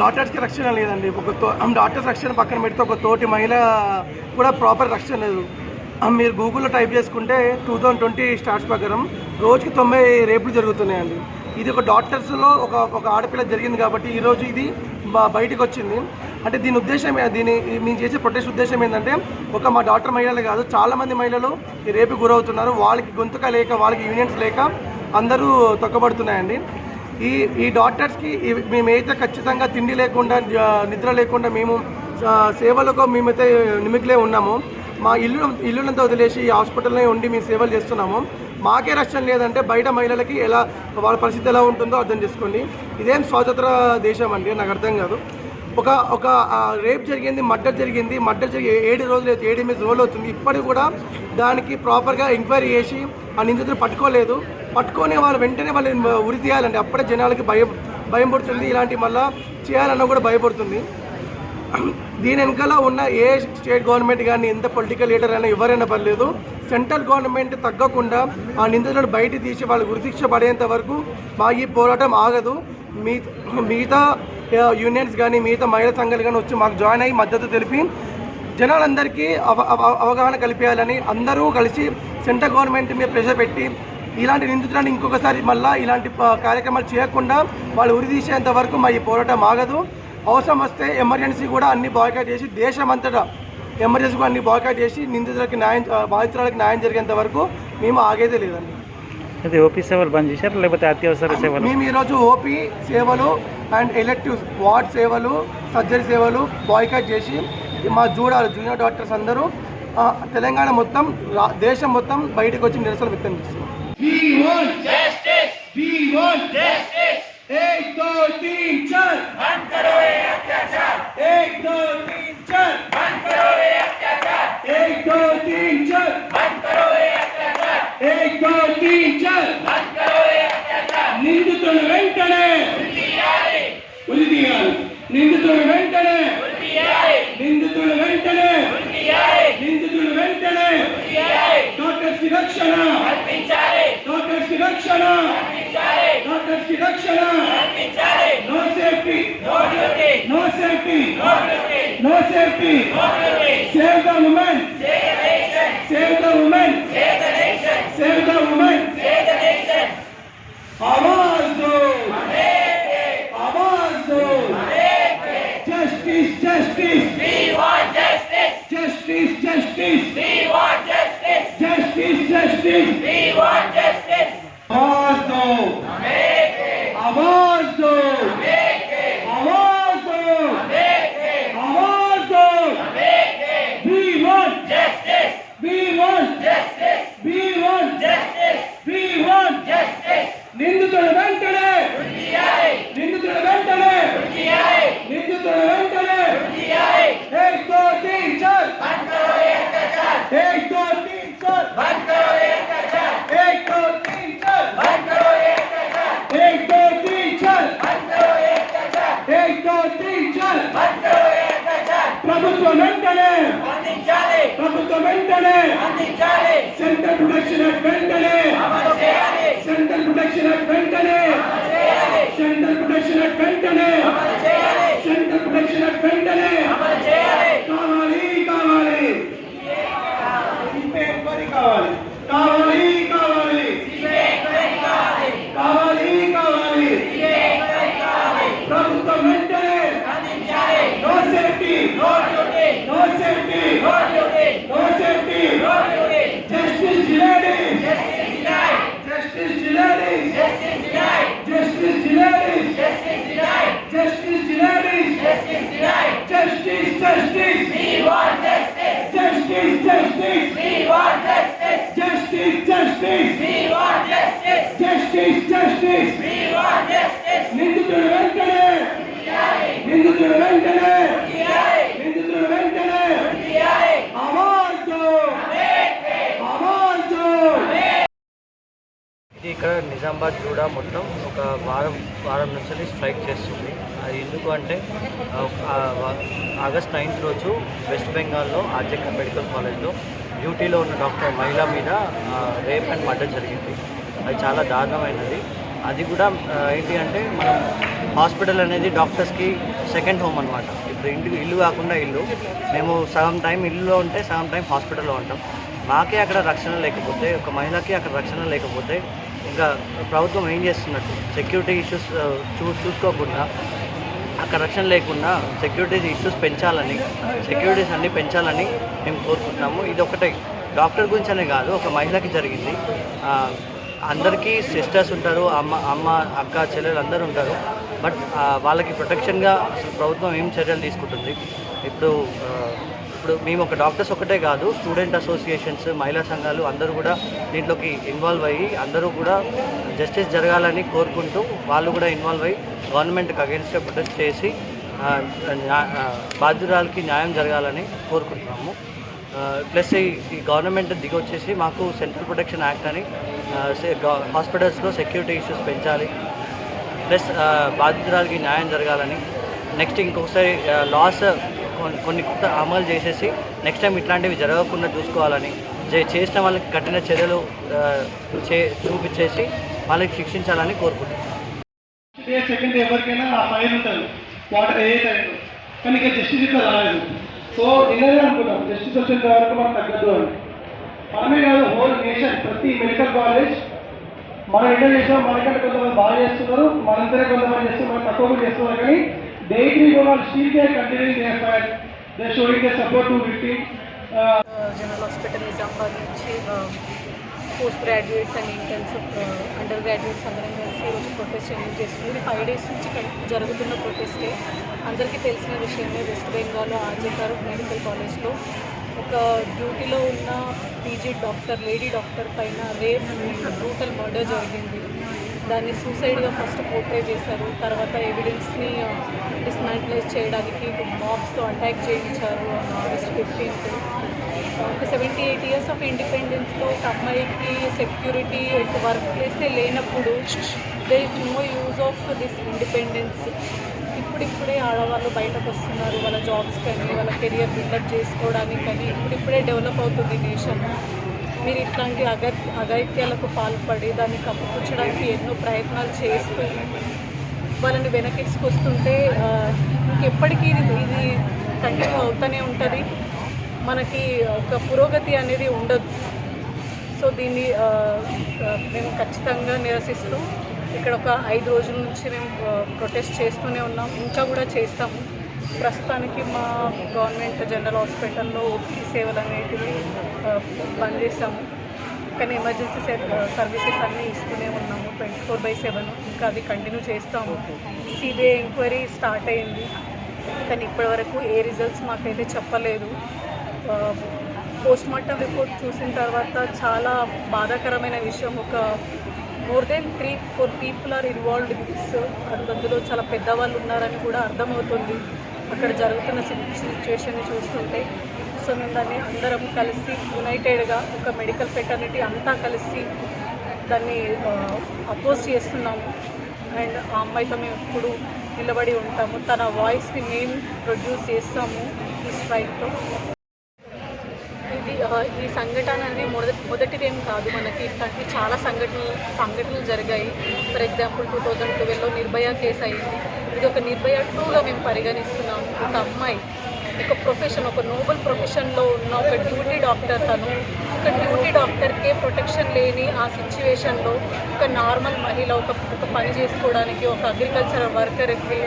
డాక్టర్స్కి రక్షణ లేదండి. ఒక తో డాక్టర్స్ రక్షణ పక్కన పెడితే ఒక తోటి మహిళ కూడా ప్రాపర్ రక్షణ లేదు. మీరు గూగుల్లో టైప్ చేసుకుంటే టూ థౌజండ్ ట్వంటీ స్టార్ట్స్ ప్రకారం రోజుకి తొంభై రేపులు జరుగుతున్నాయండి. ఇది ఒక డాక్టర్స్లో ఒక ఒక ఆడపిల్ల జరిగింది కాబట్టి ఈరోజు ఇది బయటకు వచ్చింది. అంటే దీని ఉద్దేశం దీని మేము చేసే ప్రొటెస్ట్ ఉద్దేశం ఏంటంటే ఒక మా డాక్టర్ మహిళలు కాదు చాలామంది మహిళలు ఈ రేపు గురవుతున్నారు. వాళ్ళకి గొంతుక లేక వాళ్ళకి యూనియన్స్ లేక అందరూ తొక్కబడుతున్నాయండి. ఈ ఈ డాక్టర్స్కి మేమైతే ఖచ్చితంగా తిండి లేకుండా నిద్ర లేకుండా మేము సేవలకు మేమైతే నిమికిలే ఉన్నాము. మా ఇల్లు ఇల్లులంతా వదిలేసి ఈ హాస్పిటల్నే ఉండి మేము సేవలు చేస్తున్నాము. మాకే రక్షణ లేదంటే బయట మహిళలకి ఎలా వాళ్ళ పరిస్థితి ఎలా ఉంటుందో అర్థం చేసుకోండి. ఇదేం స్వాతంత్ర దేశం అండి నాకు అర్థం కాదు. ఒక ఒక రేప్ జరిగింది మర్డర్ జరిగింది మర్డర్ జరిగి ఏడు రోజులు అయితే ఏడు ఎనిమిది రోజులు అవుతుంది. ఇప్పటికి కూడా దానికి ప్రాపర్గా ఎంక్వైరీ చేసి ఆ నిందితులు పట్టుకోలేదు. పట్టుకొని వాళ్ళు వెంటనే వాళ్ళని ఉరి తీయాలండి. అప్పుడే జనాలకి భయం భయం పడుతుంది. ఇలాంటి మళ్ళా చేయాలన్నా కూడా భయపడుతుంది. దీని వెనకాల ఉన్న ఏ స్టేట్ గవర్నమెంట్ కానీ ఎంత పొలిటికల్ లీడర్ అయినా ఎవరైనా పర్లేదు. సెంట్రల్ గవర్నమెంట్ తగ్గకుండా ఆ నిందితులను బయట తీసి వాళ్ళు గురిశిక్ష పడేంత వరకు మా ఈ పోరాటం ఆగదు. మీ మిగతా యూనియన్స్ కానీ మిగతా మహిళా సంఘాలు కానీ వచ్చి మాకు జాయిన్ అయ్యి మద్దతు తెలిపి జనాలందరికీ అవ- అవగాహన కల్పించాలని అందరూ కలిసి సెంట్రల్ గవర్నమెంట్ మీద ప్రెషర్ పెట్టి ఇలాంటి నిందితులను ఇంకొకసారి మళ్ళీ ఇలాంటి కార్యక్రమాలు చేయకుండా వాళ్ళు ఉరి తీసేంత వరకు మా ఈ పోరాటం ఆగదు. అవసరం వస్తే ఎమర్జెన్సీ కూడా అన్ని బాయ్కాట్ చేసి దేశం అంతటా ఎమర్జెన్సీ కూడా అన్ని బాయ్కాట్ చేసి నిందితులకి న్యాయం ఆ, బాధితురాలకి న్యాయం జరిగేంత వరకు మేము ఆగేదే లేదండి. ఇది ఓపీ సేవలు బంద్ చేశారు? లేకపోతే అత్యవసర సేవలు? మేము ఈరోజు ఓపీ సేవలు అండ్ ఎలక్టివ్ వార్డ్ సేవలు సర్జరీ సేవలు బాయ్కాట్ చేసి మా జూడాలు జూనియర్ డాక్టర్స్ అందరూ తెలంగాణ మొత్తం దేశం మొత్తం బయటకు వచ్చి నిరసన వ్యక్తం చేస్తున్నాం We want justice. We want justice. एक दो तीन चार बंद करो ये अत्याचार एक दो तीन चार बंद करो ये अत्याचार एक दो तीन ರಕ್ಷಣ no safety no safety no safety save the women save the women save the women आवाज दो आवाज दो justice justice justice justice justice justice justice ప్రభుత్వం వెంటనే ప్రభుత్వం వెంటనే సెంట్రల్ ప్రొటెక్షన్ యాక్ట్ వెంటనే సెంట్రల్ ప్రొటెక్షన్ యాక్ట్ వెంటనే సెంట్రల్ ప్రొటెక్షన్ యాక్ట్ వెంటనే సెంట్రల్ ప్రొటెక్షన్ యాక్ట్ వెంటనే కావాలి కావాలి. సిపిఐ ఎంక్వైరీ కావాలి కావాలి. ఇక్కడ నిజామాబాద్ జూడా మొత్తం ఒక వారం వారం నుంచి స్ట్రైక్ చేస్తుంది. అది ఎందుకు అంటే ఆగస్ట్ నైన్త్ రోజు వెస్ట్ బెంగాల్లో ఆర్జేకర్ మెడికల్ కాలేజ్లో డ్యూటీలో ఉన్న డాక్టర్ మహిళ మీద రేప్ అండ్ మర్డర్ జరిగింది. అది చాలా దారుణమైనది. అది కూడా ఏంటి అంటే మనం హాస్పిటల్ అనేది డాక్టర్స్కి సెకండ్ హోమ్ అనమాట ఇప్పుడు ఇంటికి ఇల్లు కాకుండా ఇల్లు. మేము సగం టైం ఇల్లులో ఉంటే సగం టైం హాస్పిటల్లో ఉంటాం. మాకే అక్కడ రక్షణ లేకపోతే ఒక మహిళకి అక్కడ రక్షణ లేకపోతే ప్రభుత్వం ఏం చేస్తున్నట్టు? సెక్యూరిటీ ఇష్యూస్ uh, చూ చూసుకోకుండా అక్కడ రక్షణ లేకుండా సెక్యూరిటీ ఇష్యూస్ పెంచాలని సెక్యూరిటీస్ అన్నీ పెంచాలని మేము కోరుకుంటున్నాము. ఇది ఒకటే. డాక్టర్ గురించి అనే కాదు ఒక మహిళకి జరిగింది. అందరికీ సిస్టర్స్ ఉంటారు అమ్మ అమ్మ అక్క చెల్లెలు అందరూ ఉంటారు. బట్ వాళ్ళకి ప్రొటెక్షన్గా అసలు ప్రభుత్వం ఏం చర్యలు తీసుకుంటుంది? ఇప్పుడు ఇప్పుడు మేము ఒక డాక్టర్స్ ఒకటే కాదు స్టూడెంట్ అసోసియేషన్స్ మహిళా సంఘాలు అందరూ కూడా దీంట్లోకి ఇన్వాల్వ్ అయ్యి అందరూ కూడా జస్టిస్ జరగాలని కోరుకుంటూ వాళ్ళు కూడా ఇన్వాల్వ్ అయ్యి గవర్నమెంట్కి అగేన్స్ట్గా ప్రొటెస్ట్ చేసి బాధ్యురాలకి న్యాయం జరగాలని కోరుకుంటున్నాము. ప్లస్ ఈ గవర్నమెంట్ దిగొచ్చేసి మాకు సెంట్రల్ ప్రొటెక్షన్ యాక్ట్ అని హాస్పిటల్స్లో సెక్యూరిటీ ఇష్యూస్ పెంచాలి. ప్లస్ బాధితురాలకి న్యాయం జరగాలని. నెక్స్ట్ ఇంకొకసారి లాస్ కొన్ని కొన్ని కొత్త అమలు చేసేసి నెక్స్ట్ టైం ఇట్లాంటివి జరగకుండా చూసుకోవాలని చే- చేసిన వాళ్ళకి కఠిన చర్యలు చే చూపించేసి వాళ్ళకి శిక్షించాలని కోరుకుంటున్నాను సెకండ్ ఎవరికైనా ఆ ఉంటుంది. వాటర్ ఏ టైంలో కానీ జస్టిస్ రాలేదు. సో అనుకుంటాం. జస్టిస్ వరకు మనం అని. మనమే కాదు హోల్ నేషన్ ప్రతి మెడికల్ కాలేజ్ మనం ఎంటర్ చేసాం మనకంటే కొంతమంది బాగా చేస్తున్నారు మనంతనే కొంతమంది చేస్తున్నారు తక్కువ చేస్తున్నారు కానీ డైలీ వాళ్ళు still they continuing they showing they support to victim general hospital Nizamabad నుంచి post graduates and interns undergraduates అందరం కలిసి ఈరోజు ప్రొటెస్ట్ చేయడం చేస్తుంది ఫైవ్ డేస్ నుంచి జరుగుతున్న ప్రొటెస్టే అందరికీ తెలిసిన విషయమే వెస్ట్ బెంగాల్ ఆర్జేకర్ మెడికల్ కాలేజ్లో ఒక డ్యూటీలో ఉన్న పీజీ డాక్టర్ లేడీ డాక్టర్ పైన రేప్ బ్రూటల్ మర్డర్ జరిగింది. దాన్ని సూసైడ్గా ఫస్ట్ పోర్ట్రే చేశారు. తర్వాత ఎవిడెన్స్ని డిస్మాంటిలైజ్ చేయడానికి మాబ్స్తో అటాక్ చేయించారు ఆగస్ట్ ఫిఫ్టీన్త్ ఒక సెవెంటీ ఎయిట్ ఇయర్స్ ఆఫ్ ఇండిపెండెన్స్లో ఒక అమ్మాయికి సెక్యూరిటీ ఒక వర్క్ ప్లేసే లేనప్పుడు there is no use of this independence ఇప్పుడిప్పుడే ఆడవాళ్ళు బయటకు వస్తున్నారు. వాళ్ళ జాబ్స్ కానీ వాళ్ళ కెరియర్ బిల్డప్ చేసుకోవడానికి కానీ ఇప్పుడిప్పుడే డెవలప్ అవుతుంది నేషన్ మీరు ఇట్లాంటి అగ అగైత్యాలకు పాల్పడి దాన్ని కప్పుపుచ్చడానికి ఎన్నో ప్రయత్నాలు చేస్తూ వాళ్ళని వెనకేసుకొస్తుంటే ఇంకెప్పటికీ ఇది ఇది కంటిన్యూ అవుతూనే ఉంటుంది. మనకి ఒక పురోగతి అనేది ఉండదు. సో దీన్ని మేము ఖచ్చితంగా నిరసిస్తూ ఇక్కడ ఒక ఐదు రోజుల నుంచి మేము ప్రొటెస్ట్ చేస్తూనే ఉన్నాం. ఇంకా కూడా చేస్తాము. ప్రస్తుతానికి మా గవర్నమెంట్ జనరల్ హాస్పిటల్లో ఓపీ సేవలు అనేటివి బంద్ చేసాము కానీ ఎమర్జెన్సీ సర్వీసెస్ అన్నీ ఇస్తూనే ఉన్నాము. Twenty four by seven. ఇంకా అది కంటిన్యూ చేస్తాము. సిబిఐ ఎంక్వైరీ స్టార్ట్ అయింది. కానీ ఇప్పటివరకు ఏ రిజల్ట్స్ మాకైతే చెప్పలేదు. పోస్ట్ మార్టం రిపోర్ట్ చూసిన తర్వాత చాలా బాధాకరమైన విషయం. ఒక more than three four people are involved in this. అందులో చాలా పెద్దవాళ్ళు ఉన్నారని కూడా అర్థమవుతుంది. అక్కడ జరుగుతున్న సిచ్యువేషన్ని చూస్తుంటే సో మేము దాన్ని అందరం కలిసి యునైటెడ్గా ఒక మెడికల్ ఫెటర్నిటీ అంతా కలిసి దాన్ని అపోజ్ చేస్తున్నాము. అండ్ ఆ అమ్మాయితో మేము ఎప్పుడు నిలబడి ఉంటాము. తన వాయిస్ని మేము ప్రొడ్యూస్ చేస్తాము ఈ స్ట్రైక్తో ఈ సంఘటన అనేది మొదటి మొదటిదేం కాదు మనకి. ఇట్లాంటి చాలా సంఘటనలు సంఘటనలు జరిగాయి. ఫర్ ఎగ్జాంపుల్ టూ థౌజండ్ ట్వెల్వ్లో నిర్భయ కేసు అయింది ఇది ఒక నిర్భయ టూలో మేము పరిగణిస్తున్నాం. ఒక అమ్మాయి ఒక ప్రొఫెషన్ ఒక నోబల్ ప్రొఫెషన్లో ఉన్న ఒక డ్యూటీ డాక్టర్ తను. ఒక డ్యూటీ డాక్టర్కే ప్రొటెక్షన్ లేని ఆ సిచ్యువేషన్లో ఒక నార్మల్ మహిళ ఒక ఒక పని చేసుకోవడానికి ఒక అగ్రికల్చర్ వర్కర్కి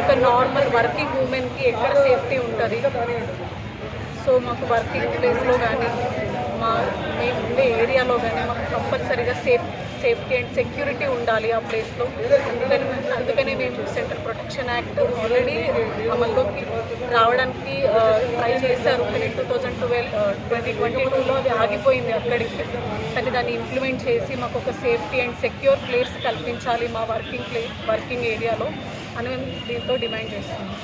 ఒక నార్మల్ వర్కింగ్ ఉమెన్కి ఎక్కడ సేఫ్టీ ఉంటుంది? సో మాకు వర్కింగ్ ప్లేస్లో కానీ మా మేము ఉండే ఏరియాలో కానీ మాకు కంపల్సరీగా సేఫ్ సేఫ్టీ అండ్ సెక్యూరిటీ ఉండాలి ఆ ప్లేస్లో. అందుకని అందుకనే మేము సెంట్రల్ ప్రొటెక్షన్ యాక్ట్ ఆల్రెడీ అమల్లోకి రావడానికి ట్రై చేశారు. కానీ two thousand twelve twenty twenty టూలో అది ఆగిపోయింది అక్కడికి. కానీ దాన్ని ఇంప్లిమెంట్ చేసి మాకు ఒక సేఫ్టీ అండ్ సెక్యూర్ ప్లేస్ కల్పించాలి మా వర్కింగ్ ప్లే వర్కింగ్ ఏరియాలో అని మేము దీంతో డిమాండ్ చేస్తున్నాం.